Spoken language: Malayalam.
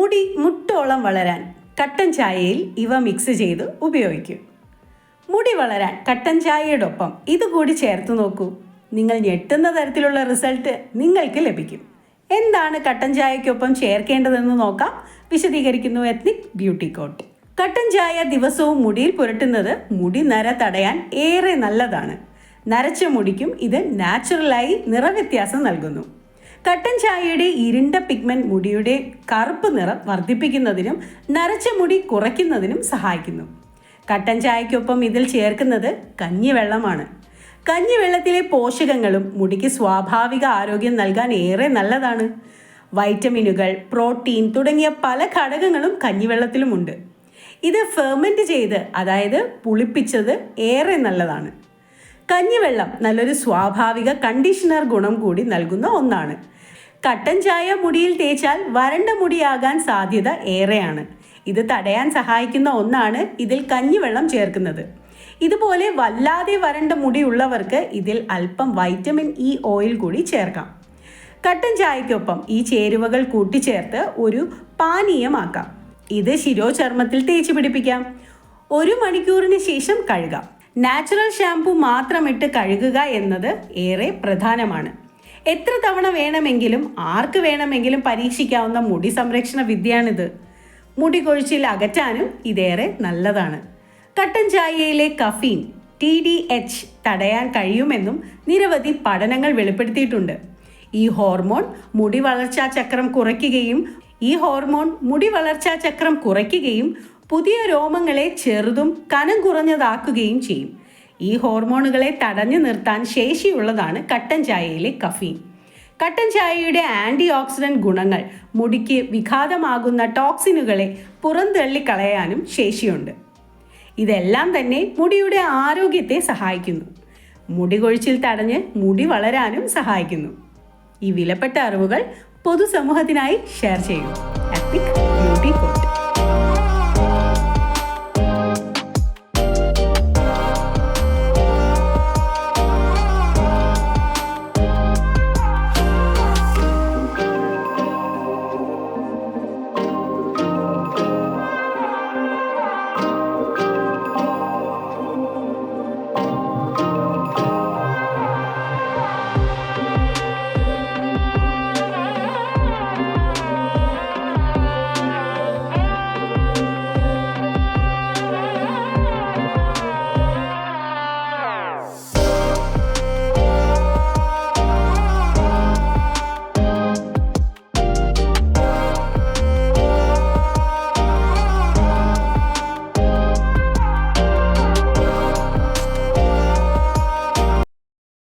മുടി മുട്ടോളം വളരാൻ കട്ടൻ ചായയിൽ ഇവ മിക്സ് ചെയ്ത് ഉപയോഗിക്കും. മുടി വളരാൻ കട്ടൻ ചായയോടൊപ്പം ഇത് കൂടി ചേർത്ത് നോക്കൂ. നിങ്ങൾ ഞെട്ടുന്ന തരത്തിലുള്ള റിസൾട്ട് നിങ്ങൾക്ക് ലഭിക്കും. എന്താണ് കട്ടൻ ചായക്കൊപ്പം ചേർക്കേണ്ടതെന്ന് നോക്കാം. വിശദീകരിക്കുന്നു എത്നിക് ബ്യൂട്ടി കോട്ട് കട്ടൻ ചായ ദിവസവും മുടിയിൽ പുരട്ടുന്നത് മുടി നര തടയാൻ ഏറെ നല്ലതാണ്. നരച്ച മുടിക്കും ഇത് നാച്ചുറലായി നിറവ്യത്യാസം നൽകുന്നു. കട്ടൻ ചായയുടെ ഇരുണ്ട പിഗ്മെന്റ് മുടിയുടെ കറുപ്പ് നിറം വർദ്ധിപ്പിക്കുന്നതിനും നരച്ച മുടി കുറയ്ക്കുന്നതിനും സഹായിക്കുന്നു. കട്ടൻ ചായക്കൊപ്പം ഇതിൽ ചേർക്കുന്നത് കഞ്ഞിവെള്ളമാണ്. കഞ്ഞിവെള്ളത്തിലെ പോഷകങ്ങളും മുടിക്ക് സ്വാഭാവിക ആരോഗ്യം നൽകാൻ ഏറെ നല്ലതാണ്. വൈറ്റമിനുകൾ പ്രോട്ടീൻ തുടങ്ങിയ പല ഘടകങ്ങളും കഞ്ഞിവെള്ളത്തിലുമുണ്ട്. ഇത് ഫെർമെന്റ് ചെയ്ത് അതായത് പുളിപ്പിച്ചത് ഏറെ നല്ലതാണ്. കഞ്ഞിവെള്ളം നല്ലൊരു സ്വാഭാവിക കണ്ടീഷണർ ഗുണം കൂടി നൽകുന്ന ഒന്നാണ്. കട്ടൻ ചായ മുടിയിൽ തേച്ചാൽ വരണ്ട മുടിയാകാൻ സാധ്യത ഏറെയാണ്. ഇത് തടയാൻ സഹായിക്കുന്ന ഒന്നാണ് ഇതിൽ കഞ്ഞിവെള്ളം ചേർക്കുന്നത്. ഇതുപോലെ വല്ലാതെ വരണ്ട മുടിയുള്ളവർക്ക് ഇതിൽ അല്പം വൈറ്റമിൻ ഇ ഓയിൽ കൂടി ചേർക്കാം. കട്ടൻ ചായക്കൊപ്പം ഈ ചേരുവകൾ കൂട്ടിച്ചേർത്ത് ഒരു പാനീയമാക്കാം. ഇത് ശിരോചർമ്മത്തിൽ തേച്ച് പിടിപ്പിക്കാം. ഒരു മണിക്കൂറിന് ശേഷം കഴുകാം. നാച്ചുറൽ ഷാംപൂ മാത്രമിട്ട് കഴുകുക എന്നത് ഏറെ പ്രധാനമാണ്. എത്ര തവണ വേണമെങ്കിലും ആർക്ക് വേണമെങ്കിലും പരീക്ഷിക്കാവുന്ന മുടി സംരക്ഷണ വിദ്യയാണിത്. മുടി കൊഴിച്ചിൽ അകറ്റാനും ഇതേറെ നല്ലതാണ്. കട്ടൻ ചായയിലെ കഫീൻ ടി ഡി എച്ച് തടയാൻ കഴിയുമെന്നും നിരവധി പഠനങ്ങൾ വെളിപ്പെടുത്തിയിട്ടുണ്ട്. ഈ ഹോർമോൺ മുടി വളർച്ചാ ചക്രം കുറയ്ക്കുകയും ഈ ഹോർമോൺ മുടി വളർച്ചാ ചക്രം കുറയ്ക്കുകയും പുതിയ രോമങ്ങളെ ചെറുതും കനം കുറഞ്ഞതാക്കുകയും ചെയ്യും. ഈ ഹോർമോണുകളെ തടഞ്ഞു നിർത്താൻ ശേഷിയുള്ളതാണ് കട്ടൻ ചായയിലെ കഫീൻ. കട്ടൻ ചായയുടെ ആന്റി ഓക്സിഡന്റ് ഗുണങ്ങൾ മുടിക്ക് വിഘാതമാകുന്ന ടോക്സിനുകളെ പുറന്തള്ളിക്കളയാനും ശേഷിയുണ്ട്. ഇതെല്ലാം തന്നെ മുടിയുടെ ആരോഗ്യത്തെ സഹായിക്കുന്നു. മുടി കൊഴിച്ചിൽ തടഞ്ഞ് മുടി വളരാനും സഹായിക്കുന്നു. ഈ വിലപ്പെട്ട അറിവുകൾ പൊതുസമൂഹത്തിനായി ഷെയർ ചെയ്യൂ. Beauty coat